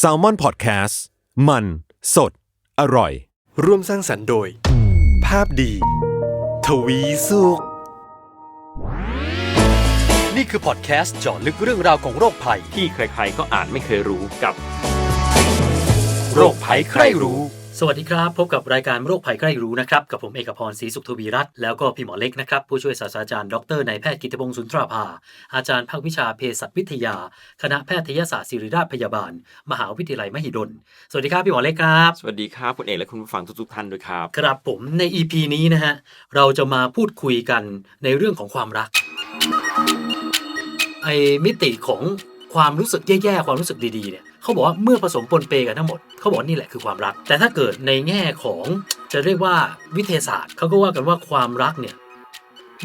s a l ม o n PODCAST มัน สด อร่อย ร่วมสร้างสรรค์โดย ภาพดี ทวีสุข นี่คือพอดแคสต์เจาะลึกเรื่องราวของโรคภัย ที่ใครๆก็อ่านไม่เคยรู้กับ โรคภัยใครรู้ สวัสดีครับ พบกับรายการโรคภัยใกล้รู้นะครับ กับผมเอกพรศรีสุขทวีรัตน์แล้วก็พี่หมอเล็กนะครับ ผู้ช่วยศาสตราจารย์ดรนายแพทย์กิตติพงศ์สุนทราภา อาจารย์ภาควิชาเภสัชวิทยา คณะแพทยศาสตร์ศิริราชพยาบาล มหาวิทยาลัยมหิดล สวัสดีครับพี่หมอเล็กครับ สวัสดีครับคุณเอกและคุณผู้ฟังทุกๆท่านด้วยครับ ครับผมใน EP นี้นะฮะเราจะมาพูดคุยกันในเรื่องของความรักไอ้มิติของความรู้สึกแย่ๆความรู้สึกดีๆเนี่ย เขาบอกว่าเมื่อผสมปนเปกันทั้งหมดเขาบอกว่านี่แหละคือความรัก แต่ถ้าเกิดในแง่ของจะเรียกว่าวิทยาศาสตร์เขาก็ว่ากันว่าความรักเนี่ย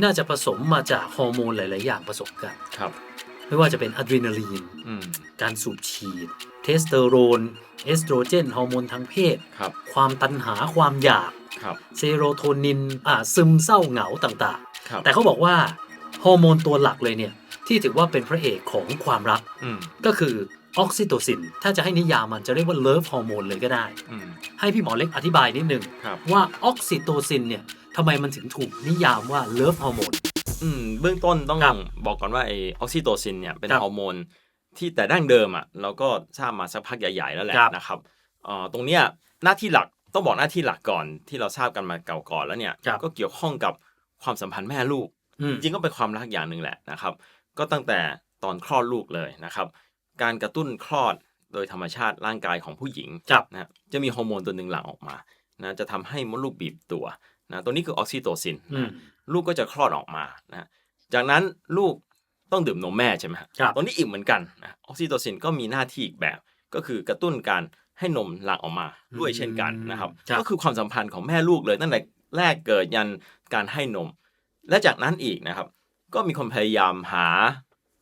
น่าจะผสมมาจากฮอร์โมนหลาย ๆ อย่างผสมกันครับ ไม่ว่าจะเป็นอะดรีนาลีนอืมการสูบฉีด เทสโทสเตอโรน เอสโตรเจน ฮอร์โมนทางเพศครับความตัณหาความอยากครับเซโรโทนินอ่าซึมเศร้าเหงาต่างครับๆแต่เขาบอกว่าฮอร์โมนตัวหลักเลยเนี่ยที่ถือว่าเป็นพระเอกของความรักอืมก็คือ ออกซิโตซิน ถ้าจะให้นิยามมันจะเรียกว่าเลิฟฮอร์โมนเลยก็ได้ อืม ให้พี่หมอเล็กอธิบายนิดนึง ครับ ว่าออกซิโตซินเนี่ยทำไมมันถึงถูกนิยามว่าเลิฟฮอร์โมน อืมเบื้องต้นต้องครับบอกก่อนว่าไอออกซิโตซินเนี่ยเป็นครับฮอร์โมนที่แต่ดั้งเดิมอะเราก็ทราบมาสักพักใหญ่ๆแล้วแหละครับ นะครับเอ่อตรงเนี้ยหน้าที่หลักต้องบอกหน้าที่หลักก่อนที่เราทราบกันมาเก่าก่อนแล้วเนี่ยครับก็เกี่ยวข้องกับความสัมพันธ์แม่ลูก อืม จริงๆก็เป็นความรักอย่างหนึ่งแหละนะครับ ก็ตั้งแต่ตอนคลอดลูกเลยนะครับ การกระตุ้นคลอดโดยธรรมชาติร่างกายของผู้หญิงครับนะจะมีฮอร์โมนตัวหนึ่งหลั่งออกมานะจะทำให้มดลูกบีบตัวนะตัวนี้คือออกซิโตซินอืมนะลูกก็จะคลอดออกมานะจากนั้นลูกต้องดื่มนมแม่ใช่ไหมฮะครับตัวนี้อีกเหมือนกันนะออกซิโตซินก็มีหน้าที่อีกแบบ ก็คือกระตุ้นการให้นมหลั่งออกมาด้วยเช่นกันนะครับครับ ก็คือความสัมพันธ์ของแม่ลูกเลยตั้งแต่แรกเกิดยันการให้นม และจากนั้นอีกนะครับ ก็มีคนพยายามหา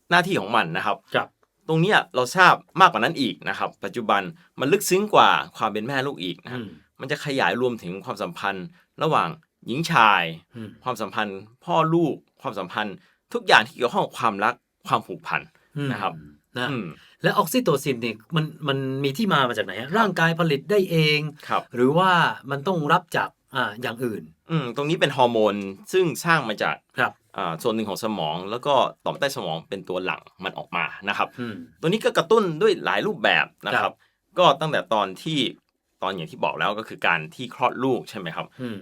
หน้าที่ของมันนะครับครับ ตรงเนี้ยเราทราบมากกว่านั้นอีกนะครับ ปัจจุบันมันลึกซึ้งกว่าความเป็นแม่ลูกอีกนะอืฮะมมันจะขยายรวมถึงความสัมพันธ์ ระหว่างหญิงชายอืมความสัมพันธ์ พ่อลูกความสัมพันธ์ ทุกอย่างที่เกี่ยวข้องกับความรักความผูกพันอืมนะครับนะอืมและออกซิโตซินเนี่ยมันมันมีที่มามาจากไหนฮะร่างกายผลิตได้เองครับหรือว่ามันต้องรับจาก อ่าอย่างอื่น อืมตรงนี้เป็นฮอร์โมนซึ่งสร้างมาจากครับอ่าส่วนหนึ่งของสมองแล้วก็ต่อมใต้สมองเป็นตัวหลั่งมันออกมานะครับ อืม ตัวนี้ก็กระตุ้นด้วยหลายรูปแบบนะคครัรับ บ ก็ตั้งแต่ตอนที่ตอนอย่างที่บอกแล้วก็คือการที่คลอดลูกใช่ไหมครับ อืม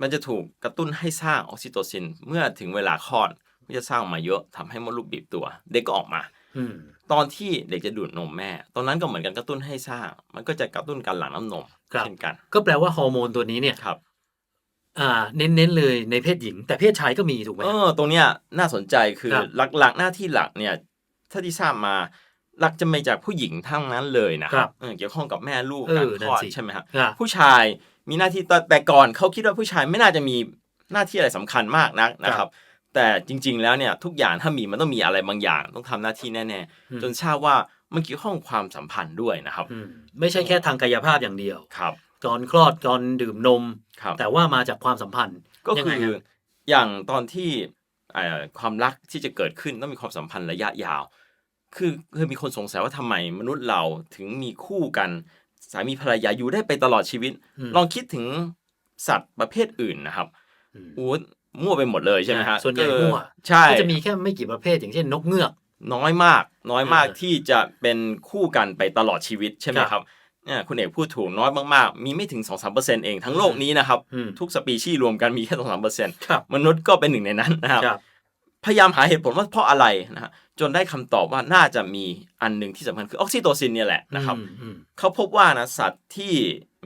มันจะถูกกระตุ้นให้สร้างออกซิโตซินเมื่อถึงเวลาคลอดก็จะสร้างมาเยอะทำให้มดลูกบีบตัว เด็กก็ออกมา อืม ตอนที่เด็กจะดูดนมแม่ ตอนนั้นก็เหมือนกันกระตุ้นให้สร้าง มันก็จะกระตุ้นการหลั่งน้ำนมครับ เช่นกันก็แปลว่าฮอร์โมนตัวนี้เนี่ย ครับ อ่าเน้นๆเลยในเพศหญิง แต่เพศชายก็มีถูกไหมเออตรงเนี้ยน่าสนใจคือครับหลักๆหน้าที่หลักเนี่ยถ้าที่ทราบมาหลักจะมาจากผู้หญิงทั้งนั้นเลยนะคครัรับบเออเกี่ยวข้องกับแม่ลูกเออการคลอดนั่นสิ ใช่ไหมครับครับผู้ชายมีหน้าที่แต่แต่ก่อนเขาคิดว่าผู้ชายไม่น่าจะมีหน้าที่อะไรสำคัญมากนักนะครับแต่จริง ๆ แล้วเนี่ยทุกอย่างถ้ามีมันต้องมีอะไรบางอย่าง ต้องทำหน้าที่แน่อืม ๆจนทราบว่ามันเกี่ยวข้องความสัมพันธ์ด้วยนะครับอืมไม่ใช่แค่ทางกายภาพอย่างเดียว ครับ ก่อนคลอดก่อนดื่มนม ครับแต่ว่ามาจากความสัมพันธ์ ก็ยังคืไงอครับ อย่างตอนที่เอ่อความรักที่จะเกิดขึ้นต้องมีความสัมพันธ์ระยะยาว คือคือมีคนสงสัยว่าทำไมมนุษย์เราถึงมีคู่กัน สามีภรรยาอยู่ได้ไปตลอดชีวิต อืม ลองคิดถึงสัตว์ประเภทอื่นนะครับอืม อู้มั่วไปหมดเลยใช่ไหมฮะส่วนใหญ่เออมั่ว ใช่ ก็จะมีแค่ไม่กี่ประเภทอย่างเช่นนกเงือก น้อยมากน้อยมากเออที่จะเป็นคู่กันไปตลอดชีวิตใช่ไหมครับครับ เนี่ยคุณเอกพูดถูกน้อยมากๆ มีไม่ถึง 2-3%เองทั้งโลกนี้นะครับอืมทุกสปีชีส์รวมกันมีแค่2-3%ครับมนุษย์ก็เป็นหนึ่งในนั้นนะครับครับ พยายามหาเหตุผลว่าเพราะอะไรนะฮะจนได้คำตอบว่าน่าจะมีอันหนึ่งที่สำคัญคือออกซิโตซินเนี่ยแหละนะครับอืมอืมเขาพบว่านะสัตว์ที่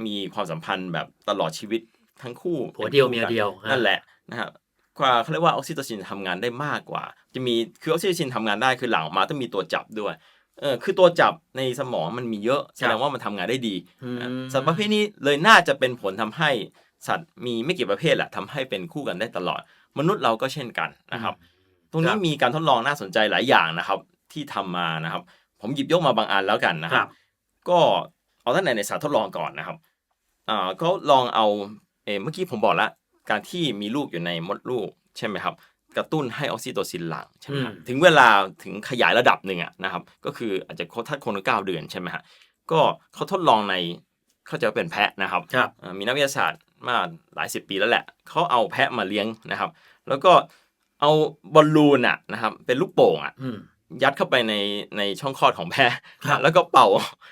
มีความสัมพันธ์แบบตลอดชีวิตทั้งคู่ผัวเดียวป็นเมียคู่กันเดียวนั่นแหละนะฮะกว่าเขาเรียกว่าออกซิโตซินทำงานได้มากกว่า จะมีคือออกซิโตซินทำงานได้คือหลั่งออกมาต้องมีตัวจับด้วย เออคือตัวจับในสมองมันมีเยอะแสดงว่ามันทำงานได้ดีอืมนะสัตว์ประเภทนี้เลยน่าจะเป็นผลทำให้สัตว์มีไม่กี่ประเภทแหละทำให้เป็นคู่กันได้ตลอด มนุษย์เราก็เช่นกันนะครับ ตรงนี้ครับมีการทดลองน่าสนใจหลายอย่างนะครับ ที่ทำมานะครับ ผมหยิบยกมาบางอันแล้วกันนะคครัรับบก็เอาตั้งแต่ในสัตว์ทดลองก่อนนะครับอ่าก็ลองเอาเออเมื่อกี้ผมบอกแล้วการที่มีลูกอยู่ในมดลูกใช่ไหมครับ กระตุ้นให้ออกซิโตซินหลั่งใช่ไหมฮะอืมถึงเวลาถึงขยายระดับหนึ่งอะนะครับ ก็คืออาจจะถ้าคนละเก้าเดือนใช่ไหมฮะก็เขาทดลองในเข้าใจว่าเป็นแพะนะครับครับเอ่อมีนักวิทยาศาสตร์มาหลายสิบปีแล้วแหละเขาเอาแพะมาเลี้ยงนะครับ แล้วก็เอาบอลลูนอะนะครับ เป็นลูกโป่งอะอืมยัดเข้าไปในในช่องคลอดของแพะครับแล้วก็เป่า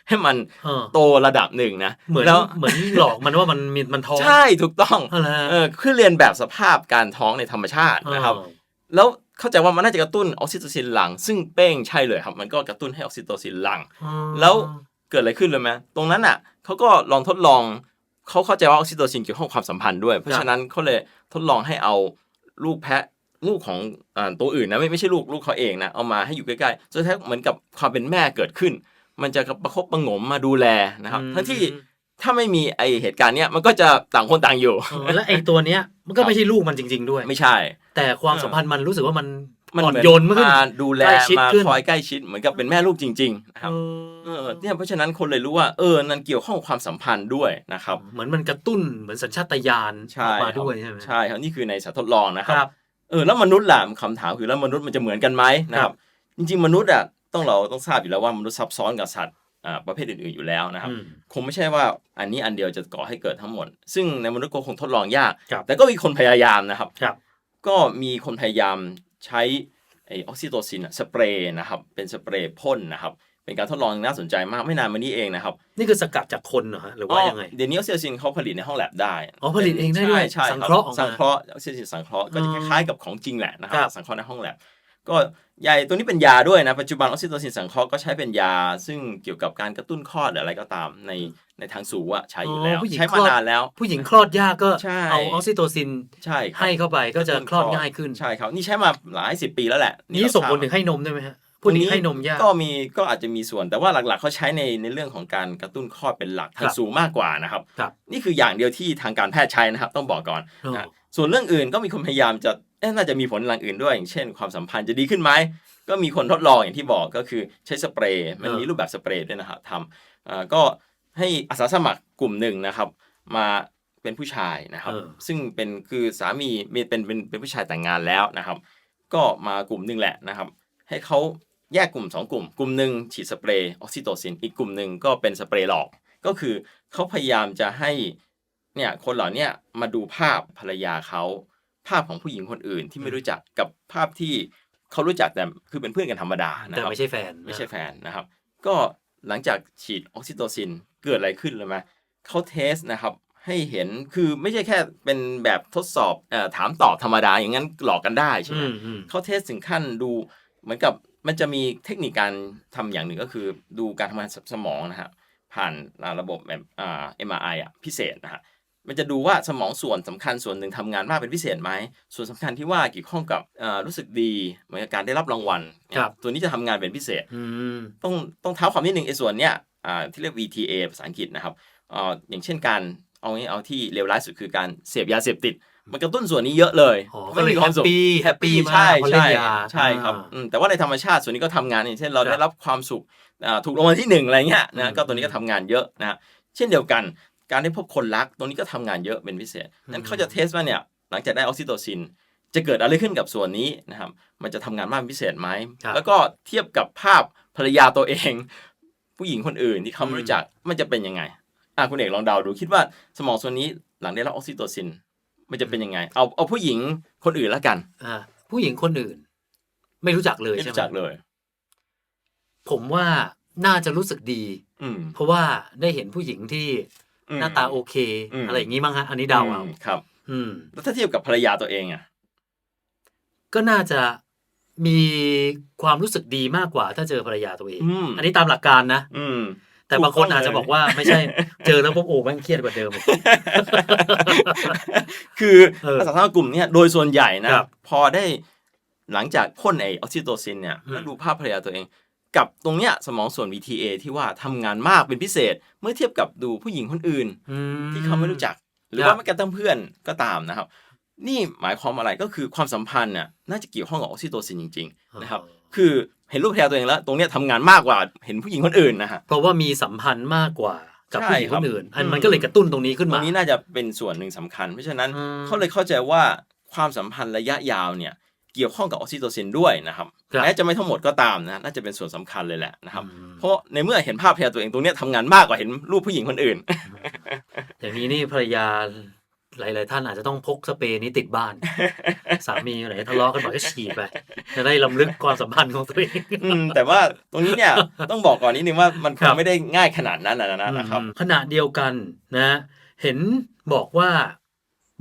ให้มันเออโตระดับหนึ่งนะเหมือนแล้วเหมือนหลอกมันว่ามันมีมันท้องใช่ถูกต้องเอาละเออคือเรียนแบบสภาพการท้องในธรรมชาตินะครับเออ แล้วเข้าใจว่ามันน่าจะกระตุ้นออกซิโตซินหลัง ซึ่งเป้งใช่เลยครับ มันก็กระตุ้นให้ออกซิโตซินหลังอ๋อแล้วเกิดอะไรขึ้นเลยไหมตรงนั้นอะเขาก็ลองทดลองเขาเข้าใจว่าออกซิโตซินเกี่ยวข้องกับความสัมพันธ์ด้วย เพราะฉะนั้นเขาเลยทดลองให้เอาลูกแพะลูกของอาตัวอื่นนะไม่ไม่ใช่ลูกลูกเขาเองนะเอามาให้อยู่ใกล้ๆจนแท้ายเหมือนกับความเป็นแม่เกิดขึ้น มันจะประคบประหงมมาดูแลนะครับอืมทั้งที่ ถ้าไม่มีไอเหตุการณ์เนี้ยมันก็จะต่างคนต่างอยู่ เออแล้วไอ้ตัวเนี้ยมันก็ไม่ใช่ลูกมันจริง ๆ ด้วย ไม่ใช่ แต่ความสัมพันธ์มันรู้สึกว่ามันมันอ่อนเหมือนโยนมากขึ้นมาดูแลใกล้ชิดมาขึ้น คอยใกล้ชิดเหมือนกับเป็นแม่ลูกจริงๆนะครับเอเอออเนี่ยเพราะฉะนั้นคนเลยรู้ว่าเออนั่นเกี่ยวข้องกับความสัมพันธ์ด้วยนะครับ เหมือนมันกระตุ้นเหมือนสัญชาตญาณใช่ ออกมาครับด้วยใช่ไหมใช่ครับนี่คือในสัตว์ทดลองนะคครับ รับ เออแล้วมนุษย์ล่ะคำถามคือแล้วมนุษย์มันจะเหมือนกันไหมนะคครัรับบจริงๆ มนุษย์อะต้องเราต้องทราบอยู่แล้วว่ามนุษย์ซับซ้อนกับสัตว์อ่า ประเภทอื่นๆอยู่แล้วนะครับอืมคงไม่ใช่ว่าอันนี้อันเดียวจะก่อให้เกิดทั้งหมด ซึ่งในมนุษย์ก็คงทดลองยากครับแต่ก็มีคนพยายามนะครับครับ ก็มีคนพยายามใช้ไอออกซิโตซินอะสเปรย์นะครับ เป็นสเปรย์พ่นนะครับ เป็นการทดลองน่าสนใจมากไม่นานมานี้เองนะครับ นี่คือสกัดจากคนเหรอฮะหรือว่ายังไงเดี๋ยวนี้ออกซิโตซินเขาผลิตในห้องแลบได้อ๋อผลิตเองได้ด้วยใช่ใช่สังเคราะห์ออกมาสังเคราะห์ออกซิโตซินสังเคราะห์ก็จะอืคมล้ายๆกับของจริงแหละนะคครัรับบสังเคราะห์ในห้องแลบ ก็ยาตัวนี้เป็นยาด้วยนะ ปัจจุบันออกซิโตซินสังเคราะห์ก็ใช้เป็นยา ซึ่งเกี่ยวกับการกระตุ้นคลอดหรืออะไรก็ตามในในทางสูงอะใช้อยู่แล้วผู้หญิงใช้คมาลอดนานแล้ว ผู้หญิงคลอดยากก็ใช่เอาออกซิโตซินใช่ครับให้เข้าไปก็จะคลอดง่ายขึ้นใช่ครับนี่ใช้มาหลายสิบปีแล้วแหละ นี่เราส่งผลทราบถึงให้นมด้วยไหมฮะผู้นี้ให้นมยากก็มีก็อาจจะมีส่วนแต่ว่าหลักๆเขาใช้ในในเรื่องของการกระตุ้นคลอดเป็นหลักทางครับสูงมากกว่านะครับครับ นี่คืออย่างเดียวที่ทางการแพทย์ใช้นะครับ ต้องบอกก่อนอ๋อนะส่วนเรื่องอื่นก็มีคนพยายามจะเอ๊ะ น่าจะมีผลหลังอื่นด้วย อย่างเช่น ความสัมพันธ์จะดีขึ้นไหมก็มีคนทดลองอย่างที่บอกก็คือใช้สเปรย์มันมีรูปแบบสเปรย์ด้วยนะครับทำอ่าก็ให้อาสาสมัครกลุ่มหนึ่งนะครับ มาเป็นผู้ชายนะครับเออซึ่งเป็นคือสามีมีเป็นเป็นเป็นผู้ชายแต่งงานแล้วนะครับ ก็มากลุ่มหนึ่งแหละนะครับ ให้เขาแยกกลุ่ม 2 กลุ่ม กลุ่มหนึ่งฉีดสเปรย์ออกซิโตซินอีกกลุ่มหนึ่งก็เป็นสเปรย์หลอก ก็คือเขาพยายามจะให้เนี่ยคนเหล่าเนี้ยมาดูภาพภรรยาเขา ภาพของผู้หญิงคนอื่นที่ไม่รู้จักกับภาพที่เขารู้จักแต่คือเป็นเพื่อนกันธรรมดานะแต่ครับไม่ใช่แฟนไม่ใช่แฟนนะครับ ก็หลังจากฉีดออกซิโตซินเกิดอะไรขึ้นเลยไหมเขาเทสนะครับให้เห็นคือไม่ใช่แค่เป็นแบบทดสอบเออถามตอบธรรมดาอย่างนั้นหลอกกันได้ใช่ไหมอืมอืมเขาเทสถึงขั้นดูเหมือนกับมันจะมีเทคนิคการทำอย่างหนึ่งก็คือดูการทำงานสมองนะฮะผ่านอ่าระบบแบบอ่า MRI อะพิเศษนะฮะ มันจะดูว่าสมองส่วนสำคัญส่วนหนึ่งทำงานมากเป็นพิเศษไหมส่วนสำคัญที่ว่าเกี่ยวข้องกับอ่ารู้สึกดีเหมือนกับการได้รับรางวัลเนี่ยครับตัวนี้จะทำงานเป็นพิเศษอืมต้องต้องเท้าความนิดหนึ่งไอ้ส่วนเนี้ยอ่าที่เรียก VTA ภาษาอังกฤษนะครับอ่าอย่างเช่นการเอางี้เอาที่เลวร้ายสุดคือการเสพยาเสพติด มันกระตุ้นส่วนนี้เยอะเลยอ๋อมันก็เลยมีความสุขแฮปปี้แฮปปี้มากใช่พอเล่นใช่ยาใช่ครับอ่าอืมแต่ว่าในธรรมชาติส่วนนี้ก็ทำงานอย่างเช่นเราครับได้รับความสุขอ่าถูกรางวัลที่หนึ่งอะไรเงี้ยอืนะมก็ตัวนี้ก็ทำงานเยอะนะฮะเช่นเดียวกัน การได้พบคนรักตรงนี้ก็ทำงานเยอะเป็นพิเศษนั้นเขาจะเทสว่าเนี่ยหลังจากได้ออกซิโตซิน จะเกิดอะไรขึ้นกับส่วนนี้นะครับ มันจะทำงานมากเป็นพิเศษไหมครับแล้วก็เทียบกับภาพภรรยาตัวเอง ผู้หญิงคนอื่นที่เขาไม่รู้จักมันจะเป็นยังไงอะคุณเอกลองเดาดูคิดว่าสมองส่วนนี้หลังได้รับออกซิโตซิน มันจะเป็นยังไง เอาเอาผู้หญิงคนอื่นแล้วกันอ่าผู้หญิงคนอื่น ไม่รู้จักเลยไม่ใช่รู้ไหมจักเลย ผมว่าน่าจะรู้สึกดี อืมเพราะว่าได้เห็นผู้หญิงที่อืม หน้าตาโอเคอืมอะไรอย่างนี้มั้งฮะ อันนี้เดาเอามครับ อืม แล้วถ้าเทียบกับภรรยาตัวเองอะ ก็น่าจะมีความรู้สึกดีมากกว่า ถ้าเจอภรรยาตัวเองอืมอันนี้ตามหลักการนะ อืม แต่ถูกบางคนต้องอาจจะเลยบอกว่าไม่ใช่ เจอแล้วปุ๊บโอ้แม่งเครียดกว่าเดิมอีกคือเอออาสาสมัครกลุ่มเนี้ยโดยส่วนใหญ่นะครับพอได้หลังจากพ่นไอออกซิโตซินเนี่ยอืมแล้วดูภาพภรรยาตัวเอง กับตรงเนี้ยสมองส่วน VTA ที่ว่าทำงานมากเป็นพิเศษเมื่อเทียบกับดูผู้หญิงคนอื่นอืมที่เขาไม่รู้จัก หรือครับว่าแม้กระทั่งเพื่อนก็ตามนะครับ นี่หมายความอะไรก็คือความสัมพันธ์น่ะน่าจะเกี่ยวข้องกับออกซิโตซินจริงๆนะครับคือเห็นรูปภรรยาตัวเองแล้ว ตรงเนี้ยทำงานมากกว่าเห็นผู้หญิงคนอื่นนะฮะ เพราะว่ามีสัมพันธ์มากกว่ากับใช่ผู้หญิงคครับนอื่นอันอืมมันก็เลยกระตุ้นตรงนี้ขึ้นตรมา งนี้น่าจะเป็นส่วนหนึ่งสำคัญ เพราะฉะนั้นอืม เขาเลยเข้าใจว่าความสัมพันธ์ระยะยาวเนี่ย เกี่ยวข้องกับออกซิโตซินด้วยนะครับครับแม้จะไม่ทั้งหมดก็ตามนะน่าจะเป็นส่วนสำคัญเลยแหละนะครับอืมเพราะในเมื่อเห็นภาพภรรยาตัวเองตรงเนี้ยทำงานมากกว่าเห็นรูปผู้หญิงคนอื่น อย่างนี้นี่ภรรยาหลาย ๆ ท่านอาจจะต้องพกสเปรย์นี้ติดบ้าน สามีอยู่ไหนทะเลาะกันหน่อยก็ฉีดไปจะได้ลำลึกความสัมพันธ์ของตัวเองอืมแต่ว่าตรงนี้เนี่ยต้องบอกก่อนนิดนึงว่ามันคครังบไม่ได้ง่ายขนาดนั้นนะนะนะครับขณะเดียวกันนะ เห็นบอกว่า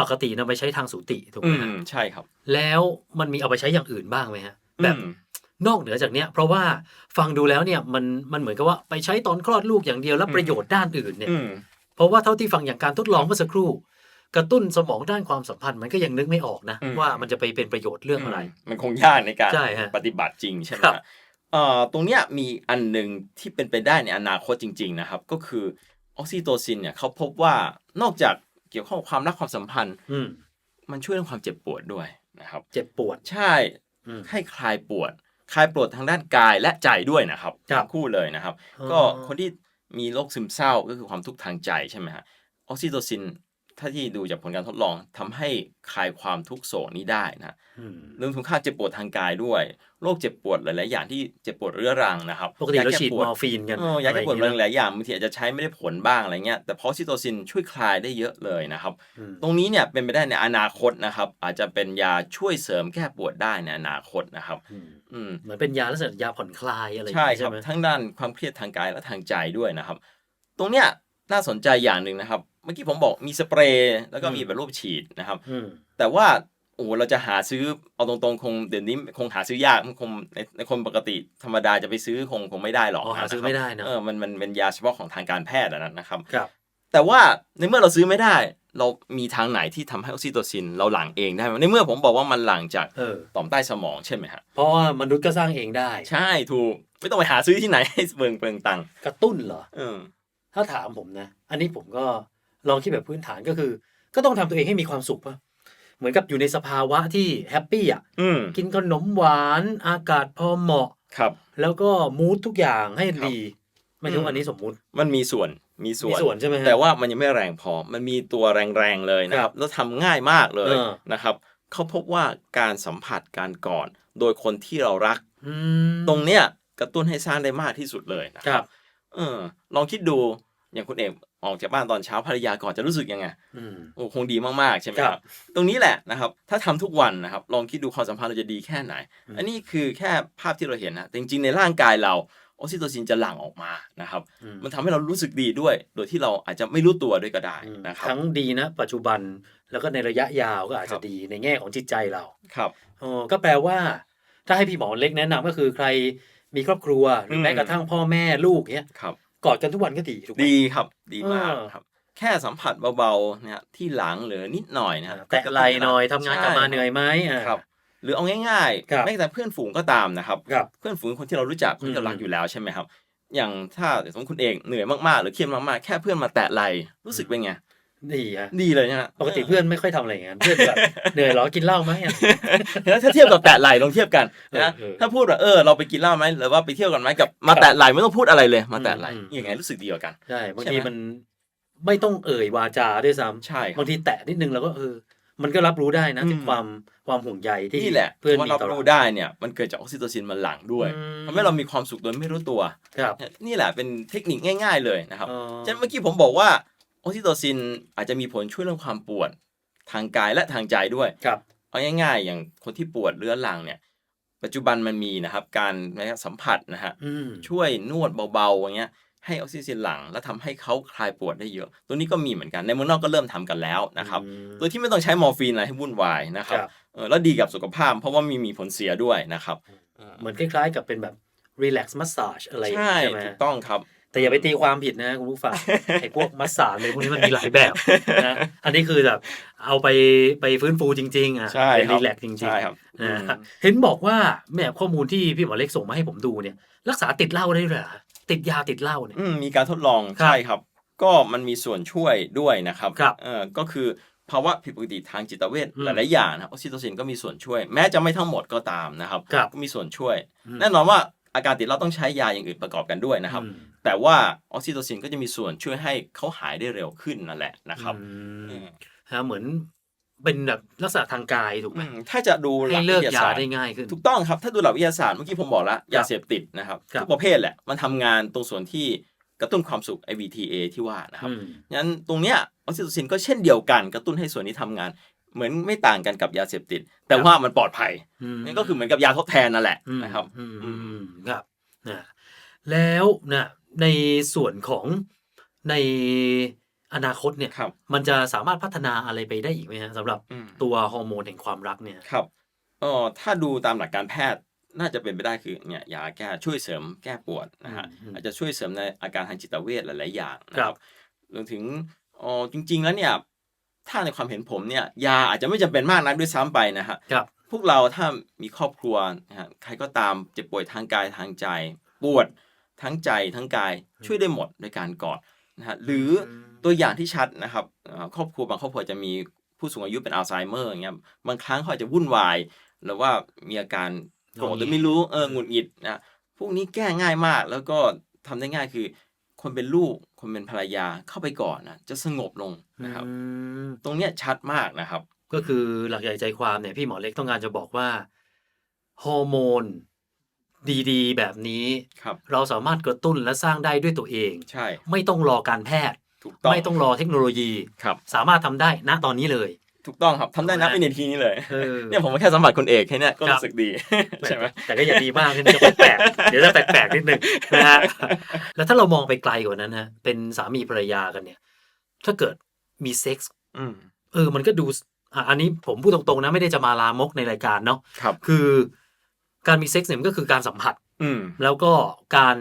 ปกตินำไปใช้ทางสูติถูกไหอืมฮะมใช่ครับ แล้วมันมีเอาไปใช้อย่างอื่นบ้างไหมฮะแบบอืมนอกเหนือจากเนี้ยเพราะว่าฟังดูแล้วเนี่ยมันมันเหมือนกับว่าไปใช้ตอนคลอดลูกอย่างเดียวแล้วประโยชน์ด้านอื่นเนี่ยอืมเพราะว่าเท่าที่ฟังอย่างการทดลองเมื่อสักครู่ กระตุ้นสมองด้านความสัมพันธ์มันก็ยังนึกไม่ออกนะอืมว่ามันจะไปเป็นประโยชน์เรื่องอะไร มันคงยากในการใช่ฮะปฏิบัติจริงใช่ไหมครับฮะเอ่อตรงเนี้ยมีอันหนึ่งที่เป็นไปได้ในอนาคตจริง ๆ นะครับ ก็คือออกซิโตซินเนี่ยเขาพบว่านอกจาก เกี่ยวข้องกับความรักความสัมพันธ์ อืมมันช่วยเรื่องความเจ็บปวดด้วยนะครับ เจ็บปวด ใช่อืมให้คลายปวด คลายปวดทางด้านกายและใจด้วยนะครับครับทั้งคู่เลยนะครับ อ๋อ ก็คนที่มีโรคซึมเศร้าก็คือความทุกข์ทางใจใช่ไหมฮะออกซิโตซิน ถ้าที่ดูจากผลการทดลองทำให้คลายความทุกข์โศกนี้ได้นะอืมรวมถึงค่าเจ็บปวดทางกายด้วยโรคเจ็บปวดหลาย ๆ อย่างที่เจ็บปวดเรื้อรังนะครับปกติเราแก้ฉีดปมวอร์ฟีนกันเออยาแก้ปวดอะไรอย่างเงี้ยหลายๆอย่างบางทีอาจจะใช้ไม่ได้ผลบ้างอะไรเงี้ยแต่พอซิโตซินช่วยคลายได้เยอะเลยนะครับอืมตรงนี้เนี่ยเป็นไปได้ในอนาคตนะครับ อาจจะเป็นยาช่วยเสริมแก้ปวดได้ในอนาคตนะครับอืมอืมเหมือนเป็นยาลักษณะยาผ่อนคลายอะไรอย่างใช่เงี้ยคใช่รับไหมทั้งด้านความเครียดทางกายและทางใจด้วยนะครับ ตรงเนี้ย น่าสนใจอย่างหนึ่งนะครับ เมื่อกี้ผมบอกมีสเปรย์แล้วก็มีแบบรูปฉีดนะครับอืมแต่ว่าโอ้โหเราจะหาซื้อเอาตรงๆคงเดี๋ยวนี้คงหาซื้อยากมันคงในในคนปกติธรรมดาจะไปซื้อคงคงไม่ได้หรอกอ๋อหาซื้อไม่ได้นะเออมันมันเป็นยาเฉพาะของทางการแพทย์อะนะครับ ครับ แต่ว่าในเมื่อเราซื้อไม่ได้ เรามีทางไหนที่ทำให้ออกซิโตซินเราหลั่งเองได้ไหมในเมื่อผมบอกว่ามันหลั่งจากเออ ต่อมใต้สมองใช่ไหมฮะเพราะว่ามนุษย์ก็สร้างเองได้ ใช่ถูกไม่ต้องไปหาซื้อที่ไหนให้เปลืองเปลืองตังค์กระตุ้นเหรอ เออ ถ้าถามผมนะ อันนี้ผมก็ลองคิดแบบพื้นฐานก็คือ ก็ต้องทำตัวเองให้มีความสุขปะเหมือนกับอยู่ในสภาวะที่แฮปปี้อะอืมกินขนมหวานอากาศพอเหมาะครับ แล้วก็มูดทุกอย่างให้ครับดีไม่รู้อืมอันนี้สมมุติ มันมีส่วนมีส่มีวนส่วนใช่ไหมฮะแต่ว่ามันยังไม่แรงพอ มันมีตัวแรงๆเลยนะคครัรับบแล้วทำง่ายมากเลยเออนะครับเขาพบว่าการสัมผัสการกอดโดยคนที่เรารักอืมตรงเนี้ยกระตุ้นให้สร้างได้มากที่สุดเลยนะคครัรับบ เออ ลองคิดดูอย่างคุณเอกออกจากบ้านตอนเช้าภรรยาก่อนจะรู้สึกยังไงอืมโอ้คงดีมากๆใช่ไหมคครัรับบตรงนี้แหละนะครับ ถ้าทำทุกวันนะครับ ลองคิดดูความสัมพันธ์เราจะดีแค่ไหนอืมอันนี้คือแค่ภาพที่เราเห็นนะแต่จริงๆในร่างกายเราออกซิโตซินจะหลั่งออกมานะครับอืมมันทำให้เรารู้สึกดีด้วย โดยที่เราอาจจะไม่รู้ตัวด้วยก็ได้อืมนะครับทั้งดีนะ ปัจจุบันแล้วก็ในระยะยาวก็อาจครัจะบดีในแง่ของจิตใจเราครับอ๋อก็แปลว่า ถ้าให้พี่หมอเล็กแนะนำก็คือใคร มีครอบครัวหรือแม้อืมกระทั่งพ่อแม่ลูกเนี้ยครับกอดกันทุกวันก็ดีถูกไหมดีครับดีมากเออครับ แค่สัมผัสเบาๆเนี่ยที่หลังหรือนิดหน่อยนะฮะแตะไหลหน่อยทำงานกลับมาเหนื่อยไหมอ่าครับหรือเอาง่ายครับๆแม้แต่เพื่อนฝูงก็ตามนะครับครับ เพื่อนฝูงคนที่เรารู้จักคนที่เรารักอืมอยู่แล้วใช่ไหมครับ อย่างถ้าสมมติคุณเอกเหนื่อยมากๆ หรือเครียดมากๆ แค่เพื่อนมาแตะไหลรู้สึกเป็นไง ดีฮะดีเลยนะฮะปกติเพื่อนไม่ค่อยทำอะไรอย่างนั้นเพื่อนแบบเหนื่อยเหรอกินเหล้าไหมอะแล้วถ้าเทียบกับแตะไหลลองเทียบกันนะเออเออถ้าพูดว่าเออเราไปกินเหล้าไหมหรือว่าไปเที่ยวกันไหมกับมาแตะไหลไม่ต้องพูดอะไรเลยมาแตะไหลอืมยังไงรู้สึกดีกว่ากัน ใช่บางใช่ทีไหม มันไม่ต้องเอ่ยวาจาด้วยซ้ำใช่ครับบางทีแตะนิดนึงเราก็เออ มันก็รับรู้ได้นะอืม ถึงความความห่วงใยที่นี่แหละเพื่อนว่ามีรับต่อรู้เราได้เนี่ยมันเกิดจากออกซิโตซินมันหลั่งด้วยอืมทำให้เรามีความสุขโดยไม่รู้ตัว ครับนี่แหละเป็นเทคนิคง่าย ๆ เลยนะครับอ๋อ ฉะนั้นเมื่อกี้ผมบอกว่า ออกซิโตซินอาจจะมีผลช่วยเรื่องความปวดทางกายและทางใจด้วยครับเอาง่ายๆ อย่างคนที่ปวดเรื้อรังเนี่ย ปัจจุบันมันมีนะครับ การนะครับสัมผัสนะฮะอืมช่วยนวดเบาๆอย่างเงี้ยให้ออกซิเจนหลัง แล้วทำให้เขาคลายปวดได้เยอะ ตัวนี้ก็มีเหมือนกันในเมืองนอกก็เริ่มทำกันแล้วนะครับอืมโดยที่ไม่ต้องใช้มอร์ฟีนอะไรให้วุ่นวายนะครับครับเออแล้วดีกับสุขภาพ เพราะว่ามีมีผลเสียด้วยนะครับเหมือนคล้ายๆกับเป็นแบบ relax massage อะไรอย่างใช่เงี้ยใช่ไหมถูกต้องครับ แต่อย่าไปตีความผิดนะคุณผู้ฟังไอ้พวกมัสสาดเลยพวกนี้มันมีหลายแบบนะอันนี้คือแบบเอาไปไปฟื้นฟูจริง ๆอะใช่ไปครับรีแลกซ์จริงใช่ครับๆนะอืมเห็นบอกว่าแม่ข้อมูลที่พี่หมอเล็กส่งมาให้ผมดูเนี่ย รักษาติดเหล้าได้ด้วยเหรอติดยาติดเหล้าเนี่ยอืมมีการทดลองครับใช่ครับ ก็มันมีส่วนช่วยด้วยนะครับครับเออก็คือภาวะผิดปกติทางจิตเวชอืมหลายๆอย่างนะออกซิโตซินก็มีส่วนช่วย แม้จะไม่ทั้งหมดก็ตามนะครับครับก็มีส่วนช่วยอืมแน่นอนว่า อาการติดเหล้าต้องใช้ยาอย่างอื่นประกอบกันด้วยนะครับอืมแต่ว่าออกซิโตซินก็จะมีส่วนช่วยให้เขาหายได้เร็วขึ้นนั่นแหละนะครับอืมอืมฮะเหมือนเป็นแบบลักษณะทางกายถูกไหมอืมถ้าจะดูหให้ลักเลิกวิทยายาศาสตร์ได้ง่ายขึ้น ถูกต้องครับ ถ้าดูหลักวิทยาศาสตร์เมื่อกี้ผมบอกแล้วยาเสพติดนะครับครับทุกประเภทแหละมันทำงานตรงส่วนที่กระตุ้นความสุข IVTA ที่ว่านะครับอืมงั้นตรงเนี้ยออกซิโตซินก็เช่นเดียวกัน กระตุ้นให้ส่วนนี้ทำงาน เหมือนไม่ต่างกันกับยาเสพติด แต่ว่ามันปลอดภัยอืมนี่ก็คือเหมือนกับยาทดแทนนั่นแหละอืมนะครับอืมอืมอืมครับนะแล้วนะในส่วนของในอนาคตเนี่ยครับมันจะสามารถพัฒนาอะไรไปได้อีกไหมฮะสำหรับอืมตัวฮอร์โมนแห่งความรักเนี่ยครับเออถ้าดูตามหลักการแพทย์น่าจะเป็นไปได้คือเนี่ยยาแก้ช่วยเสริมแก้ปวดนะฮะอืมอาจจะช่วยเสริมในอาการทางจิตเวชหลาย ๆ อย่างนะคครัรับบรวมถึงอ๋อจริง ๆ แล้วเนี่ย ถ้าในความเห็นผมเนี่ยยาอาจจะไม่จำเป็นมากนักด้วยซ้ำไปนะฮะครับพวกเราถ้ามีครอบครัวนะฮะใครก็ตามเจ็บป่วยทางกายทางใจ ปวดทั้งใจทั้งกายช่วยได้หมดโดยการกอดนะฮะหรืออตัวอย่างที่ชัดนะครับเอ่อครอบครัวบางครอบครัวจะมีผู้สูงอายุเป็นอัลไซเมอร์อย่างเงี้ยบางครั้งเขาอาจจะวุ่นวายหรือว่ามีอาการโกรธหรือไม่รู้เออหงุดหงิดนะพวกนี้แก้ง่ายมากแล้วก็ทำได้ง่ายคือ คนเป็นลูก คนเป็นภรรยาเข้าไปก่อนนะจะสงบลงนะครับอืมตรงเนี้ยชัดมากนะครับ ก็คือหลักใหญ่ใจความเนี่ยพี่หมอเล็กต้องการจะบอกว่าฮอร์โมนดีๆ แบบนี้ครับเราสามารถกระตุ้นและสร้างได้ด้วยตัวเองใช่ ไม่ต้องรอการแพทย์ถูกต้องไม่ต้องรอเทคโนโลยีครับสามารถทำได้ณตอนนี้เลย ถูกต้องครับทำได้นะถูกไหมวินาทีนี้เลยเออ เนี่ยผมแค่สัมผัสคนเอกแค่เนี้ยก็ครับรู้สึกดีใช่ไหมแต่ก็อย่าดีมากนะจะแปลกๆเดี๋ยวจะแปลกๆนิดนึงนะฮะแล้วถ้าเรามองไปไกลกว่านั้นฮะเป็นสามีภรรยากันเนี่ย ถ้าเกิดมีเซ็กส์อืมเออ มันก็ดูอะอันนี้ผมพูดตรงๆนะไม่ได้จะมาลามกในรายการเนาะครับคือการมีเซ็กส์เนี่ยมันก็คือการสัมผัสอืมแล้วก็การ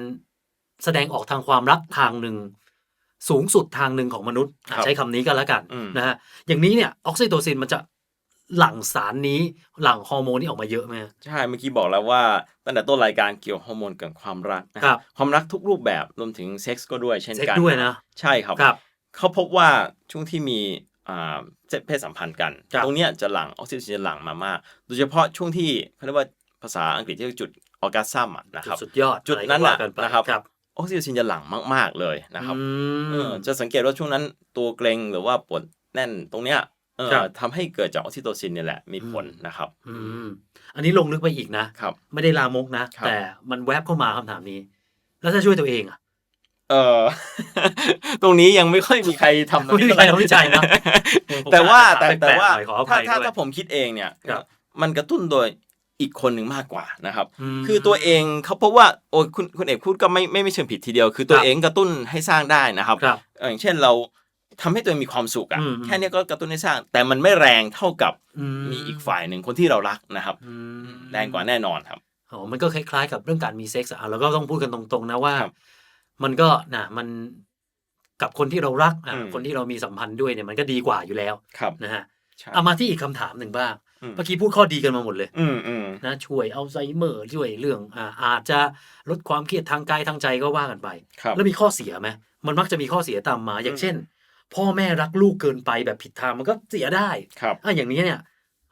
แสดงออกทางความรักทางหนึ่ง สูงสุดทางหนึ่งของมนุษย์อะครับใช้คำนี้ก็แล้วกันอืมนะฮะอย่างนี้เนี่ยออกซิโตซินมันจะหลั่งสารนี้หลั่งฮอร์โมนนี้ออกมาเยอะไหมฮะใช่เมื่อกี้บอกแล้วว่าตั้งแต่ต้นรายการเกี่ยวฮอร์โมนกับความรักนะครับความรักทุกรูปแบบรวมถึงเซ็กส์ก็ด้วยเช่นเซ็กกันด้วยนะใช่ครับครับ เขาพบว่าช่วงที่มีอ่าเพศสัมพันธ์กันครับตรงเนี้ยจะหลั่งออกซิโตซินจะหลั่งมามาก โดยเฉพาะช่วงที่เขาเรียกว่าภาษาอังกฤษที่เรียกจุดออร์กาซัมอะนะครับสุดยอดจุดนั้นอน่ะไรก็ว่ากัไปนะครับครับ ออกซิโตซินจะหลั่งมาก ๆ เลยนะครับอืเอมอจะสังเกตว่าช่วงนั้นตัวเกร็งหรือว่าปวดแน่นตรงเนี้ยเออครับทำให้เกิดจากออกซิโตซินเนี่ยแหละมีผลนะครับอืมอันนี้ลงลึกไปอีกนะครับ ไม่ได้ลามกนะครับแต่มันแวบเข้ามาคำถามนี้ แล้วถ้าช่วยตัวเองอะเออตรงนี้ยังไม่ค่อยมีใครทำไม่มีใครทำวิจัยนะแต่ว่าผมอาจจะแต่แต่ว่าแปลกๆหน่อยขออภัถ้ายถ้าด้วยถ้าผมคิดเองเนี่ยครับมันกระตุ้นโดย อีกคนหนึ่งมากกว่านะครับมคือตัวเองเขาพบว่าโอ้ยคุณคุณเอกพูดก็ไม่ไม่ไม่เชิงผิดทีเดียว คือตัวครับเองกระตุ้นให้สร้างได้นะครับครับเอออย่างเช่นเราทำให้ตัวเองมีความสุขอะอืมแค่เนี้ยก็กระตุ้นให้สร้าง แต่มันไม่แรงเท่ากับอืมีอีกฝ่ายหนึ่งคนที่เรารักนะครับอืมแรงกว่าแน่นอนครับอ๋อมันก็คล้ายๆ กับเรื่องการมีเซ็กส์อะแล้วก็ต้องพูดกันตรงๆนะว่าครับมันก็นะมันกับคนที่เรารักอะอืมคนที่เรามีสัมพันธ์ด้วยเนี่ยมันก็ดีกว่าอยู่แล้วครับนะฮะใช่เอามาที่อีกคำถามหนึ่งบ้างอืม เมื่อกี้พูดข้อดีกันมาหมดเลยอืมอืมนะช่วยอัลไซเมอร์ช่วยเรื่องอ่าอาจจะลดความเครียดทางกายทางใจก็ว่ากันไปครับแล้วมีข้อเสียไหมมันมักจะมีข้อเสียตามมา อย่างอืมเช่น พ่อแม่รักลูกเกินไปแบบผิดทางมันก็เสียได้ครับอะอย่างนี้เนี่ย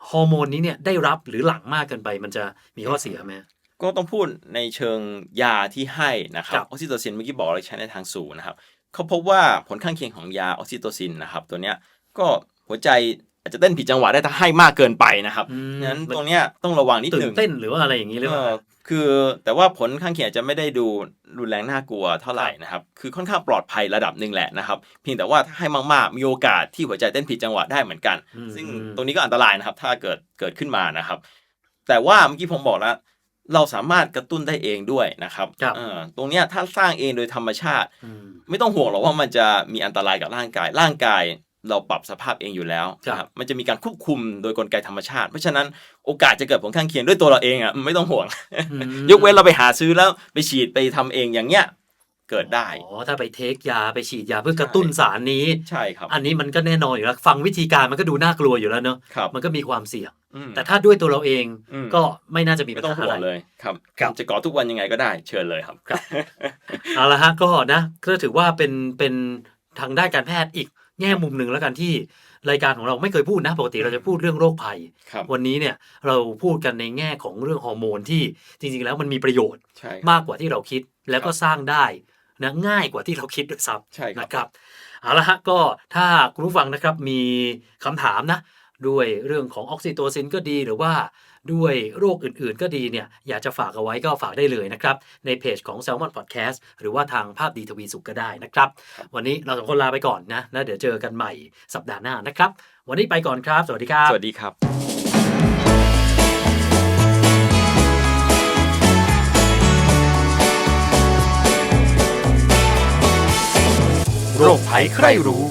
ฮอร์โมนนี้เนี่ยได้รับหรือหลั่งมากเกินไป มันจะมีข้อเสียไหมก็ต้องพูดในเชิงยาที่ให้นะครัครับบออกซิโตซินเมื่อกี้บอกเราใช้ในทางสูงนะครับเขาพบว่าผลข้างเคียงของยาออกซิโตซินนะครับตัวเนี้ยก็หัวใจอา จจะเต้นผิดจังหวะได้ถ้าให้มากเกินไปนะครับอืมงั้นตรงเนี้ยต้องระวังนิดตื่หนนึ่งเต้นหรือว่าอะไรอย่างนี้หรือเปล่าเออคือแต่ว่าผลข้างเคียงอาจจะไม่ได้ดูรุนแรงน่ากลัวเท่าไหร่นะครับคือค่อนข้างปลอดภัยระดับหนึ่งแหละนะครับเพียงแต่ว่าถ้าให้มากๆมีโอกาสที่หัวใจเต้นผิดจังหวะได้เหมือนกันอืมซึ่งตรงนี้ก็อันตรายนะครับ ถ้าเกิดเกิดขึ้นมานะครับ แต่ว่าเมื่อกี้ผมบอกแล้ว เราสามารถกระตุ้นได้เองด้วยนะครับครับเออตรงเนี้ยถ้าสร้างเองโดยธรรมชาติอืมไม่ต้องห่วงหรอกว่ามันจะมีอันตรายกับร่างกายร่างกาย เราปรับสภาพเองอยู่แล้วครับนะครับมันจะมีการควบคุมโดยกลไกธรรมชาติ เพราะฉะนั้นโอกาสจะเกิดผลข้างเคียงด้วยตัวเราเองอะไม่ต้องห่วงอืมยกเว้นเราไปหาซื้อแล้วไปฉีดไปทำเองอย่างเงี้ยเกิดได้อ๋อถ้าไปเทคยาไปฉีดยาเพื่อกระตุ้นสารนี้ใช่ครับ อันนี้มันก็แน่นอนอยู่แล้วฟังวิธีการมันก็ดูน่ากลัวอยู่แล้วเนอะครับมันก็มีความเสี่ยงอืมแต่ถ้าด้วยตัวเราเองอืมก็ไม่น่าจะมีปัไม่ญต้องหาห่วอะงไรเลยครับครับจะก่อทุกวันยังไงก็ได้เชิญเลยครับเอาละฮะก็นะก็ถือว่าเป็นเป็นทางด้านการแพทย์อีก แง่มุมหนึ่งแล้วกันที่รายการของเราไม่เคยพูดนะปกติเราจะพูดเรื่องโรคภัยครับวันนี้เนี่ยเราพูดกันในแง่ของเรื่องฮอร์โมนที่จริงๆแล้วมันมีประโยชน์ใช่ครับมากกว่าที่เราคิดแล้วก็สร้างได้นะง่ายกว่าที่เราคิดด้วยซ้ำใช่ครับนะครับเอาละฮะก็ถ้าคุณผู้ฟังนะครับมีคำถามนะด้วยเรื่องของออกซิโตซินก็ดีหรือว่า ด้วยโรคอื่นๆ ก็ดีเนี่ยอยากจะฝากเอาไว้ก็ฝากได้เลยนะครับ ในเพจของ Salmon Podcast หรือว่าทางภาพดีทวีสุขก็ได้นะครับ วันนี้เราสองคนลาไปก่อนนะแล้วเดี๋ยวเจอกันใหม่สัปดาห์หน้านะครับ วันนี้ไปก่อนครับ สวัสดีครับ สวัสดีครับโรคภัยใครรู้